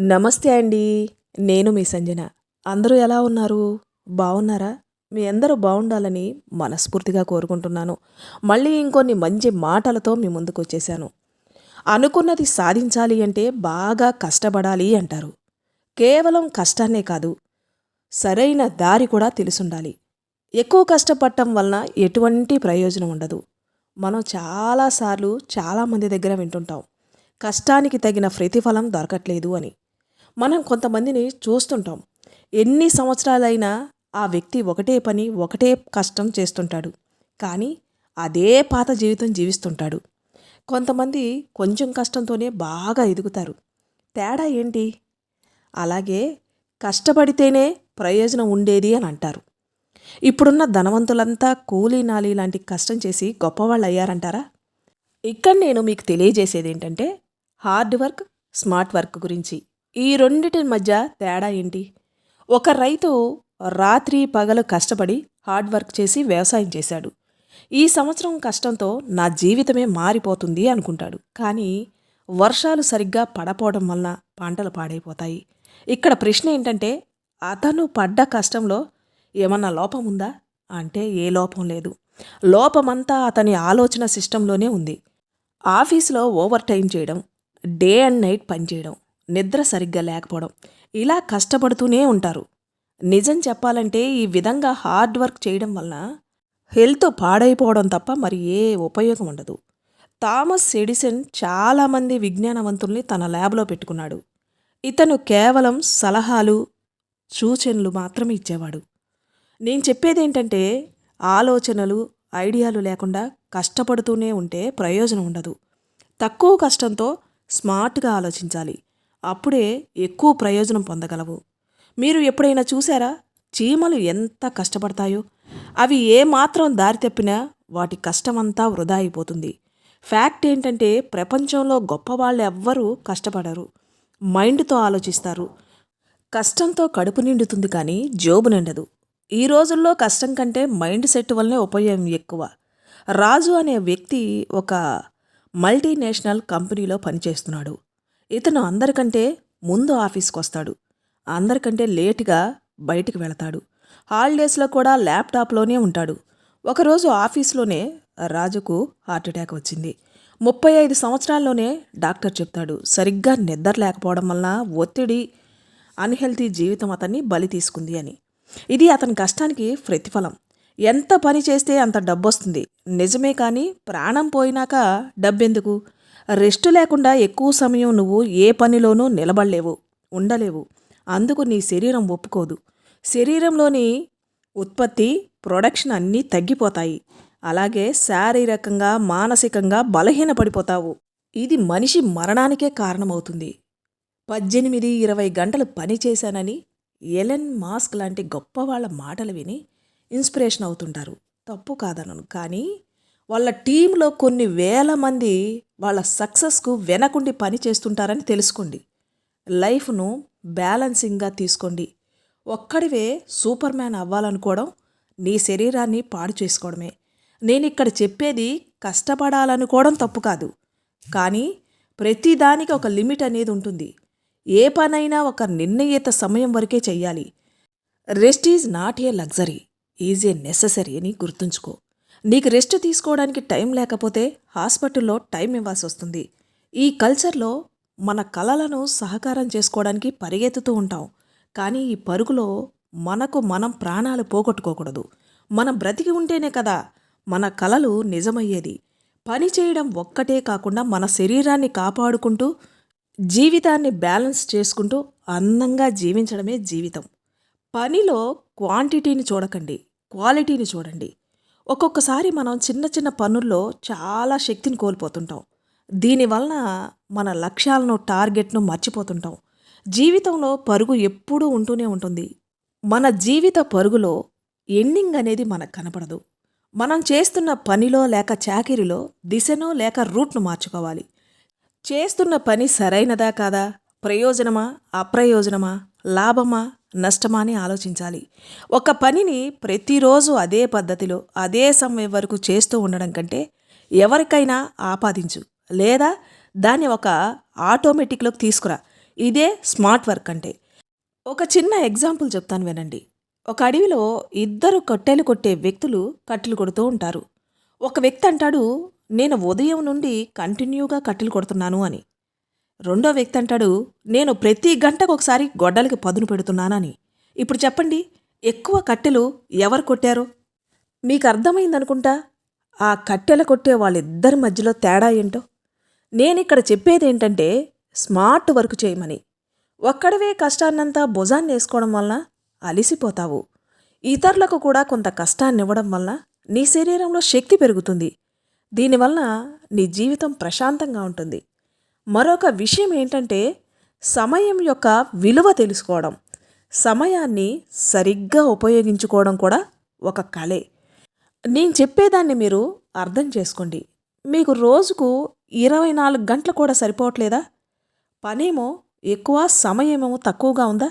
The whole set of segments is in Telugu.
నమస్తే అండి నేను మీ సంజన. అందరూ ఎలా ఉన్నారు? బాగున్నారా మీ అందరూ బాగుండాలని మనస్ఫూర్తిగా కోరుకుంటున్నాను. మళ్ళీ ఇంకొన్ని మంచి మాటలతో మీ ముందుకు వచ్చేసాను అనుకున్నది సాధించాలి అంటే బాగా కష్టపడాలి అంటారు. కేవలం కష్టాన్నే కాదు సరైన దారి కూడా తెలుసుండాలి. ఎక్కువ కష్టపడటం వలన ఎటువంటి ప్రయోజనం ఉండదు. మనం చాలాసార్లు చాలామంది దగ్గర వింటుంటాం కష్టానికి తగిన ప్రతిఫలం దొరకట్లేదు అని. మనం కొంతమందిని చూస్తుంటాం. ఎన్ని సంవత్సరాలైనా ఆ వ్యక్తి ఒకటే పని ఒకటే కష్టం చేస్తుంటాడు. కానీ అదే పాత జీవితం జీవిస్తుంటాడు. కొంతమంది కొంచెం కష్టంతోనే బాగా ఎదుగుతారు. తేడా ఏంటి? అలాగే కష్టపడితేనే ప్రయోజనం ఉండేది అని అంటారు. ఇప్పుడున్న ధనవంతులంతా కూలీ నాలి లాంటి కష్టం చేసి గొప్పవాళ్ళు అయ్యారంటారా ఇక్కడ నేను మీకు తెలియజేసేది ఏంటంటే హార్డ్ వర్క్ స్మార్ట్ వర్క్ గురించి. ఈ రెండిటి మధ్య తేడా ఏంటి? ఒక రైతు రాత్రి పగలు కష్టపడి హార్డ్ వర్క్ చేసి వ్యవసాయం చేశాడు. ఈ సంవత్సరం కష్టంతో నా జీవితమే మారిపోతుంది అనుకుంటాడు. కానీ వర్షాలు సరిగ్గా పడపోవడం వలన పంటలు పాడైపోతాయి. ఇక్కడ ప్రశ్న ఏంటంటే అతను పడ్డ కష్టంలో ఏమన్నా లోపం ఉందా? అంటే ఏ లోపం లేదు. లోపమంతా అతని ఆలోచన సిస్టంలోనే ఉంది. ఆఫీస్లో ఓవర్ టైం చేయడం డే అండ్ నైట్ పనిచేయడం నిద్ర సరిగ్గా లేకపోవడం. ఇలా కష్టపడుతూనే ఉంటారు. నిజం చెప్పాలంటే ఈ విధంగా హార్డ్ వర్క్ చేయడం వలన హెల్త్ పాడైపోవడం తప్ప మరి ఏ ఉపయోగం ఉండదు. థామస్ ఎడిసన్ చాలామంది విజ్ఞానవంతుల్ని తన ల్యాబ్లో పెట్టుకున్నాడు. ఇతను కేవలం సలహాలు సూచనలు మాత్రమే ఇచ్చేవాడు. నేను చెప్పేది ఏంటంటే ఆలోచనలు ఐడియాలు లేకుండా కష్టపడుతూనే ఉంటే ప్రయోజనం ఉండదు. తక్కువ కష్టంతో స్మార్ట్గా ఆలోచించాలి. అప్పుడే ఎక్కువ ప్రయోజనం పొందగలవు. మీరు ఎప్పుడైనా చూసారా చీమలు ఎంత కష్టపడతాయో. అవి ఏమాత్రం దారి తప్పినా వాటి కష్టమంతా వృధా అయిపోతుంది. ఫ్యాక్ట్ ఏంటంటే ప్రపంచంలో గొప్పవాళ్ళు ఎవ్వరూ కష్టపడరు. మైండ్తో ఆలోచిస్తారు. కష్టంతో కడుపు నిండుతుంది కానీ జోబు నిండదు. ఈ రోజుల్లో కష్టం కంటే మైండ్ సెట్ వల్లనే ఉపయోగం ఎక్కువ. రాజు అనే వ్యక్తి ఒక మల్టీనేషనల్ కంపెనీలో పనిచేస్తున్నాడు. ఇతను అందరికంటే ముందు ఆఫీస్కి వస్తాడు అందరికంటే లేటుగా బయటికి వెళతాడు. హాలిడేస్లో కూడా ల్యాప్టాప్లోనే ఉంటాడు. ఒకరోజు ఆఫీస్లోనే రాజుకు హార్ట్అటాక్ వచ్చింది. ముప్పై ఐదు సంవత్సరాల్లోనే డాక్టర్ చెప్తాడు సరిగ్గా నిద్ర లేకపోవడం వలన ఒత్తిడి అన్హెల్తీ జీవితం అతన్ని బలి తీసుకుంది అని. ఇది అతని కష్టానికి ప్రతిఫలం. ఎంత పని చేస్తే అంత డబ్బు వస్తుంది నిజమే కానీ ప్రాణం పోయినాక డబ్బెందుకు? రెస్ట్ లేకుండా ఎక్కువ సమయం నువ్వు ఏ పనిలోనూ నిలబడలేవు ఉండలేవు. అందుకు నీ శరీరం ఒప్పుకోదు. శరీరంలోని ఉత్పత్తి ప్రొడక్షన్ అన్నీ తగ్గిపోతాయి. అలాగే శారీరకంగా మానసికంగా బలహీనపడిపోతావు. ఇది మనిషి మరణానికే కారణమవుతుంది. పద్దెనిమిది ఇరవై గంటలు పని చేశానని ఎలెన్ మాస్క్ లాంటి గొప్ప వాళ్ళ మాటలు విని ఇన్స్పిరేషన్ అవుతుంటారు. తప్పు కాదనను. కానీ వాళ్ళ టీంలో కొన్ని వేల మంది వాళ్ళ సక్సెస్కు వెనకుండి పని చేస్తుంటారని తెలుసుకోండి. లైఫ్ను బ్యాలెన్సింగ్గా తీసుకోండి. ఒక్కడివే సూపర్ మ్యాన్ అవ్వాలనుకోవడం నీ శరీరాన్ని పాడు చేసుకోవడమే. నేను ఇక్కడ చెప్పేది కష్టపడాలనుకోవడం తప్పు కాదు. కానీ ప్రతిదానికి ఒక లిమిట్ అనేది ఉంటుంది. ఏ పనైనా ఒక నిర్ణయిత సమయం వరకే చెయ్యాలి. Rest is not a luxury is a necessary అని గుర్తుంచుకో. నీకు రెస్ట్ తీసుకోవడానికి టైం లేకపోతే హాస్పిటల్లో టైం ఇవ్వాల్సి వస్తుంది ఈ కల్చర్లో మన కళలను సహకారం చేసుకోవడానికి పరిగెత్తుతూ ఉంటాం. కానీ ఈ పరుగులో మనకు మనం ప్రాణాలు పోగొట్టుకోకూడదు. మనం బ్రతికి ఉంటేనే కదా మన కళలు నిజమయ్యేది. పని చేయడం ఒక్కటే కాకుండా మన శరీరాన్ని కాపాడుకుంటూ జీవితాన్ని బ్యాలెన్స్ చేసుకుంటూ అందంగా జీవించడమే జీవితం. పనిలో క్వాంటిటీని చూడకండి క్వాలిటీని చూడండి. ఒక్కొక్కసారి మనం చిన్న చిన్న పనుల్లో చాలా శక్తిని కోల్పోతుంటాం. దీనివలన మన లక్ష్యాలను టార్గెట్ను మర్చిపోతుంటాం. జీవితంలో పరుగు ఎప్పుడూ ఉంటూనే ఉంటుంది. మన జీవిత పరుగులో ఎండింగ్ అనేది మనకు కనపడదు. మనం చేస్తున్న పనిలో లేక చాకిరిలో దిశను లేక రూట్ను మార్చుకోవాలి. చేస్తున్న పని సరైనదా కాదా? ప్రయోజనమా? అప్రయోజనమా? లాభమా? నష్టమా అని ఆలోచించాలి. ఒక పనిని ప్రతిరోజు అదే పద్ధతిలో అదే సమయం వరకు చేస్తూ ఉండడం కంటే ఎవరికైనా ఆపాదించు. లేదా దాన్ని ఒక ఆటోమేటిక్లోకి తీసుకురా. ఇదే స్మార్ట్ వర్క్ అంటే. ఒక చిన్న ఎగ్జాంపుల్ చెప్తాను వినండి. ఒక అడవిలో ఇద్దరు కట్టెలు కొట్టే వ్యక్తులు కట్టెలు కొడుతూ ఉంటారు. ఒక వ్యక్తి అంటాడు నేను ఉదయం నుండి కంటిన్యూగా కట్టెలు కొడుతున్నాను అని. రెండో వ్యక్తి అంటాడు నేను ప్రతి గంటకు ఒకసారి గొడ్డలకి పదును పెడుతున్నానని. ఇప్పుడు చెప్పండి ఎక్కువ కట్టెలు ఎవరు కొట్టారు? మీకు అర్థమైందనుకుంటా? ఆ కట్టెల కొట్టే వాళ్ళిద్దరి మధ్యలో తేడా ఏంటో? నేనిక్కడ చెప్పేది ఏంటంటే స్మార్ట్ వర్క్ చేయమని. ఒక్కడవే కష్టాన్నంతా భుజాన్ని వేసుకోవడం వలన అలిసిపోతావు. ఇతరులకు కూడా కొంత కష్టాన్ని ఇవ్వడం వలన నీ శరీరంలో శక్తి పెరుగుతుంది. దీనివల్ల నీ జీవితం ప్రశాంతంగా ఉంటుంది. మరొక విషయం ఏంటంటే సమయం యొక్క విలువ తెలుసుకోవడం. సమయాన్ని సరిగ్గా ఉపయోగించుకోవడం కూడా ఒక కళే నేను చెప్పేదాన్ని మీరు అర్థం చేసుకోండి. మీకు రోజుకు ఇరవై నాలుగు గంటలు కూడా సరిపోవట్లేదా? పనేమో ఎక్కువ సమయమేమో తక్కువగా ఉందా?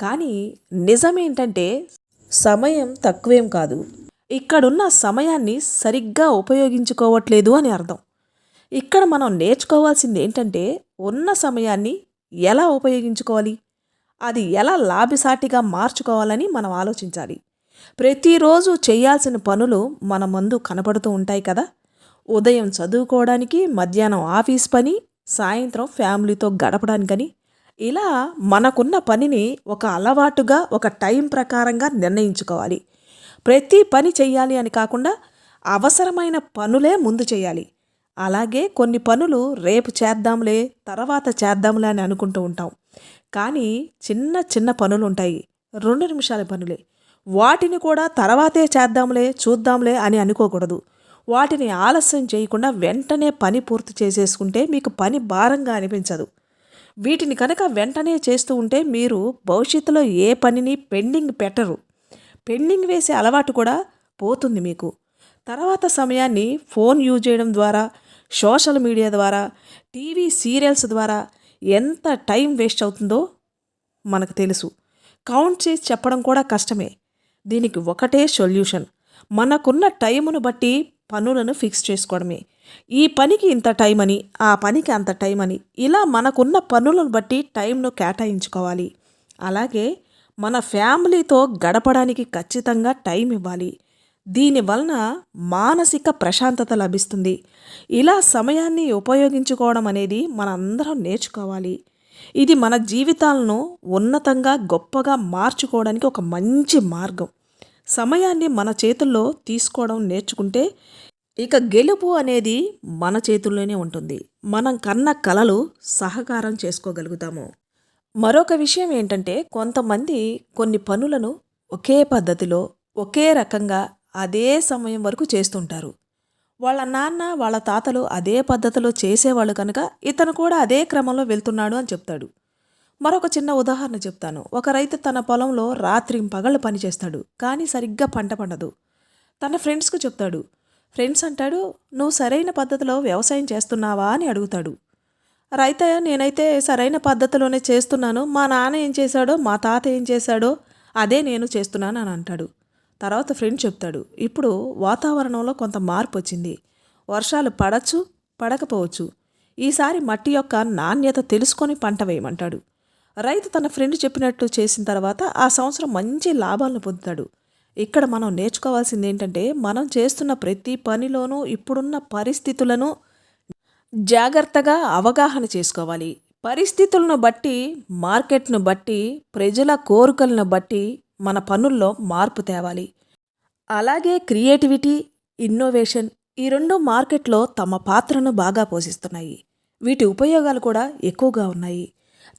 కానీ నిజమేంటంటే సమయం తక్కువేం కాదు. ఇక్కడున్న సమయాన్ని సరిగ్గా ఉపయోగించుకోవట్లేదు అని అర్థం. ఇక్కడ మనం నేర్చుకోవాల్సింది ఏంటంటే ఉన్న సమయాన్ని ఎలా ఉపయోగించుకోవాలి? అది ఎలా లాభిసాటిగా మార్చుకోవాలని మనం ఆలోచించాలి. ప్రతిరోజు చేయాల్సిన పనులు మన ముందు కనపడుతూ ఉంటాయి కదా. ఉదయం చదువుకోవడానికి మధ్యాహ్నం ఆఫీస్ పని సాయంత్రం ఫ్యామిలీతో గడపడానికని. ఇలా మనకున్న పనిని ఒక అలవాటుగా ఒక టైం ప్రకారంగా నిర్ణయించుకోవాలి. ప్రతి పని చేయాలి అని కాకుండా అవసరమైన పనులే ముందు చేయాలి. అలాగే కొన్ని పనులు రేపు చేద్దాంలే తర్వాత చేద్దాంలే అని అనుకుంటూ ఉంటాం. కానీ చిన్న చిన్న పనులు ఉంటాయి రెండు నిమిషాల పనులే. వాటిని కూడా తర్వాతే చేద్దాంలే చూద్దాంలే అని అనుకోకూడదు. వాటిని ఆలస్యం చేయకుండా వెంటనే పని పూర్తి చేసేసుకుంటే మీకు పని భారంగా అనిపించదు. వీటిని కనుక వెంటనే చేస్తూ ఉంటే మీరు భవిష్యత్తులో ఏ పనిని పెండింగ్ పెట్టరు. పెండింగ్ వేసే అలవాటు కూడా పోతుంది మీకు. తర్వాత సమయాన్ని ఫోన్ యూజ్ చేయడం ద్వారా సోషల్ మీడియా ద్వారా టీవీ సీరియల్స్ ద్వారా ఎంత టైం వేస్ట్ అవుతుందో మనకు తెలుసు. కౌంట్ చేసి చెప్పడం కూడా కష్టమే. దీనికి ఒకటే సొల్యూషన్. మనకున్న టైమును బట్టి పనులను ఫిక్స్ చేసుకోవడమే. ఈ పనికి ఇంత టైం అని ఆ పనికి అంత టైం అని ఇలా మనకున్న పనులను బట్టి టైంను కేటాయించుకోవాలి. అలాగే మన ఫ్యామిలీతో గడపడానికి ఖచ్చితంగా టైం ఇవ్వాలి. దీనివలన మానసిక ప్రశాంతత లభిస్తుంది. ఇలా సమయాన్ని ఉపయోగించుకోవడం అనేది మనందరం నేర్చుకోవాలి. ఇది మన జీవితాలను ఉన్నతంగా గొప్పగా మార్చుకోవడానికి ఒక మంచి మార్గం. సమయాన్ని మన చేతుల్లో తీసుకోవడం నేర్చుకుంటే ఇక గెలుపు అనేది మన చేతుల్లోనే ఉంటుంది. మనం కన్న కలలు సహకారం చేసుకోగలుగుతాము. మరొక విషయం ఏంటంటే కొంతమంది కొన్ని పనులను ఒకే పద్ధతిలో ఒకే రకంగా అదే సమయం వరకు చేస్తుంటారు. వాళ్ళ నాన్న వాళ్ళ తాతలు అదే పద్ధతిలో చేసేవాళ్ళు కనుక ఇతను కూడా అదే క్రమంలో వెళ్తున్నాడు అని చెప్తాడు. మరొక చిన్న ఉదాహరణ చెప్తాను. ఒక రైతు తన పొలంలో రాత్రి పగళ్ళు పనిచేస్తాడు కానీ సరిగ్గా పంట పండదు. తన ఫ్రెండ్స్కు చెప్తాడు ఫ్రెండ్స్ అంటాడు నువ్వు సరైన పద్ధతిలో వ్యవసాయం చేస్తున్నావా? అని అడుగుతాడు. రైతయ్య నేనైతే సరైన పద్ధతిలోనే చేస్తున్నాను. మా నాన్న ఏం చేశాడో మా తాత ఏం చేశాడో అదే నేను చేస్తున్నాను అని అంటాడు. తర్వాత ఫ్రెండ్ చెప్తాడు ఇప్పుడు వాతావరణంలో కొంత మార్పు వచ్చింది వర్షాలు పడచ్చు పడకపోవచ్చు. ఈసారి మట్టి యొక్క నాణ్యత తెలుసుకొని పంట వేయమంటాడు. రైతు తన ఫ్రెండ్ చెప్పినట్టు చేసిన తర్వాత ఆ సంవత్సరం మంచి లాభాలను పొందుతాడు. ఇక్కడ మనం నేర్చుకోవాల్సింది ఏంటంటే మనం చేస్తున్న ప్రతి పనిలోనూ ఇప్పుడున్న పరిస్థితులను జాగ్రత్తగా అవగాహన చేసుకోవాలి. పరిస్థితులను బట్టి మార్కెట్ను బట్టి ప్రజల కోరికలను బట్టి మన పనుల్లో మార్పు తేవాలి. అలాగే క్రియేటివిటీ ఇన్నోవేషన్ ఈ రెండు మార్కెట్లో తమ పాత్రను బాగా పోషిస్తున్నాయి. వీటి ఉపయోగాలు కూడా ఎక్కువగా ఉన్నాయి.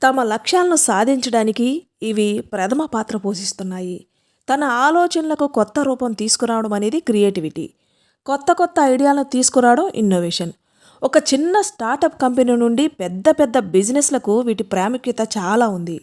తమ లక్ష్యాలను సాధించడానికి ఇవి ప్రథమ పాత్ర పోషిస్తున్నాయి. తన ఆలోచనలకు కొత్త రూపం తీసుకురావడం అనేది క్రియేటివిటీ. కొత్త కొత్త ఐడియాలను తీసుకురావడం ఇన్నోవేషన్. ఒక చిన్న స్టార్టప్ కంపెనీ నుండి పెద్ద పెద్ద బిజినెస్లకు వీటి ప్రాముఖ్యత చాలా ఉంది.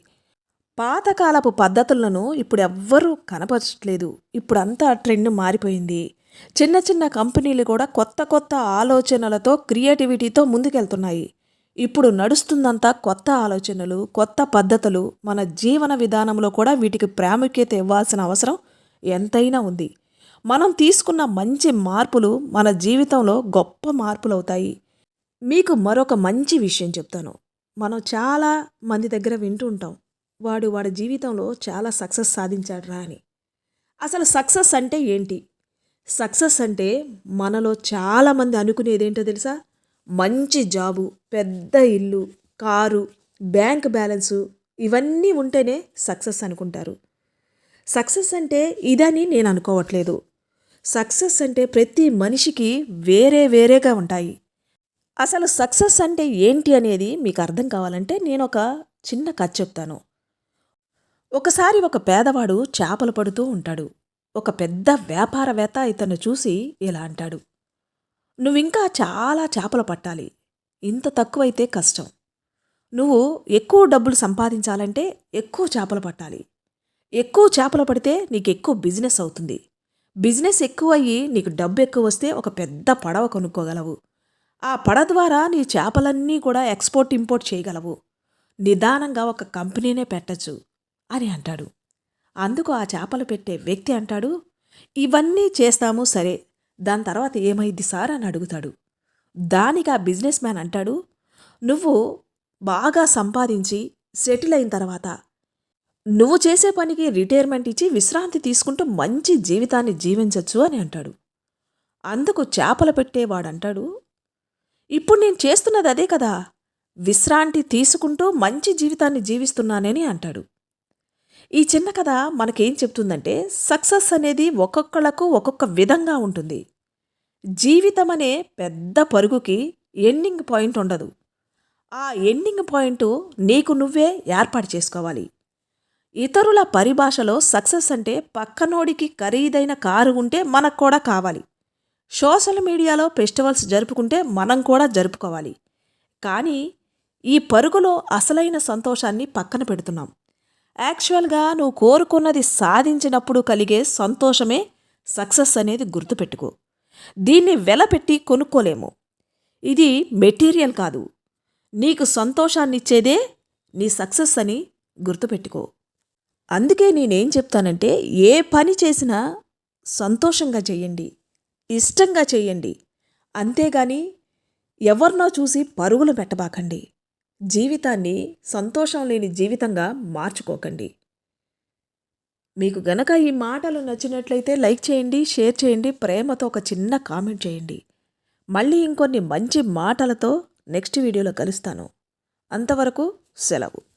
పాతకాలపు పద్ధతులను ఇప్పుడు ఎవ్వరూ కనపరచట్లేదు. ఇప్పుడంతా ట్రెండ్ మారిపోయింది. చిన్న చిన్న కంపెనీలు కూడా కొత్త కొత్త ఆలోచనలతో క్రియేటివిటీతో ముందుకెళ్తున్నాయి. ఇప్పుడు నడుస్తుందంతా కొత్త ఆలోచనలు కొత్త పద్ధతులు. మన జీవన విధానంలో కూడా వీటికి ప్రాముఖ్యత ఇవ్వాల్సిన అవసరం ఎంతైనా ఉంది. మనం తీసుకున్న మంచి మార్పులు మన జీవితంలో గొప్ప మార్పులు అవుతాయి మీకు మరొక మంచి విషయం చెప్తాను. మనం చాలా మంది దగ్గర వింటూ ఉంటాం. వాడు వాడి జీవితంలో చాలా సక్సెస్ సాధించాడు రా అని. అసలు సక్సెస్ అంటే ఏంటి? సక్సెస్ అంటే మనలో చాలామంది అనుకునేది ఏంటో తెలుసా? మంచి జాబు పెద్ద ఇల్లు కారు బ్యాంక్ బ్యాలెన్సు ఇవన్నీ ఉంటేనే సక్సెస్ అనుకుంటారు. సక్సెస్ అంటే ఇదని నేను అనుకోవట్లేదు. సక్సెస్ అంటే ప్రతి మనిషికి వేరే వేరేగా ఉంటాయి. అసలు సక్సెస్ అంటే ఏంటి అనేది మీకు అర్థం కావాలంటే నేను ఒక చిన్న కథ చెప్తాను. ఒకసారి ఒక పేదవాడు చేపలు పడుతూ ఉంటాడు. ఒక పెద్ద వ్యాపారవేత్త ఇతను చూసి ఇలా అంటాడు. నువ్వింకా చాలా చేపలు పట్టాలి. ఇంత తక్కువైతే కష్టం. నువ్వు ఎక్కువ డబ్బులు సంపాదించాలంటే ఎక్కువ చేపలు పట్టాలి. ఎక్కువ చేపలు పడితే నీకు ఎక్కువ బిజినెస్ అవుతుంది. బిజినెస్ ఎక్కువ అయ్యి నీకు డబ్బు ఎక్కువ వస్తే ఒక పెద్ద పడవ కొనుక్కోగలవు. ఆ పడ ద్వారా నీ చేపలన్నీ కూడా ఎక్స్పోర్ట్ ఇంపోర్ట్ చేయగలవు. నిదానంగా ఒక కంపెనీనే పెట్టచ్చు. అని అంటాడు. అందుకు ఆ చేపలు పెట్టే వ్యక్తి అంటాడు ఇవన్నీ చేస్తాము సరే. దాని తర్వాత ఏమైంది సార్? అని అడుగుతాడు. దానికి ఆ బిజినెస్ మ్యాన్ అంటాడు నువ్వు బాగా సంపాదించి సెటిల్ అయిన తర్వాత నువ్వు చేసే పనికి రిటైర్మెంట్ ఇచ్చి విశ్రాంతి తీసుకుంటూ మంచి జీవితాన్ని జీవించవచ్చు అని అంటాడు. అందుకు చేపలు పెట్టేవాడు అంటాడు ఇప్పుడు నేను చేస్తున్నది అదే కదా. విశ్రాంతి తీసుకుంటూ మంచి జీవితాన్ని జీవిస్తున్నానని అంటాడు. ఈ చిన్న కథ మనకేం చెప్తుందంటే సక్సెస్ అనేది ఒక్కొక్కళ్ళకు ఒక్కొక్క విధంగా ఉంటుంది. జీవితం అనే పెద్ద పరుగుకి ఎండింగ్ పాయింట్ ఉండదు. ఆ ఎండింగ్ పాయింట్ నీకు నువ్వే ఏర్పాటు చేసుకోవాలి. ఇతరుల పరిభాషలో సక్సెస్ అంటే పక్కనోడికి ఖరీదైన కారు ఉంటే మనకు కూడా కావాలి. సోషల్ మీడియాలో ఫెస్టివల్స్ జరుపుకుంటే మనం కూడా జరుపుకోవాలి. కానీ ఈ పరుగులో అసలైన సంతోషాన్ని పక్కన పెడుతున్నాం. యాక్చువల్గా నువ్వు కోరుకున్నది సాధించినప్పుడు కలిగే సంతోషమే సక్సెస్ అనేది గుర్తుపెట్టుకో. దీన్ని వెలపెట్టి కొనుక్కోలేము. ఇది మెటీరియల్ కాదు. నీకు సంతోషాన్నిచ్చేదే నీ సక్సెస్ అని గుర్తుపెట్టుకో. అందుకే నేనేం చెప్తానంటే ఏ పని చేసినా సంతోషంగా చెయ్యండి ఇష్టంగా చెయ్యండి అంతేగాని ఎవరినో చూసి పరుగులు పెట్టబాకండి. జీవితాన్ని సంతోషం లేని జీవితంగా మార్చుకోకండి. మీకు గనక ఈ మాటలు నచ్చినట్లయితే లైక్ చేయండి షేర్ చేయండి ప్రేమతో ఒక చిన్న కామెంట్ చేయండి. మళ్ళీ ఇంకొన్ని మంచి మాటలతో నెక్స్ట్ వీడియోలో కలుస్తాను. అంతవరకు సెలవు.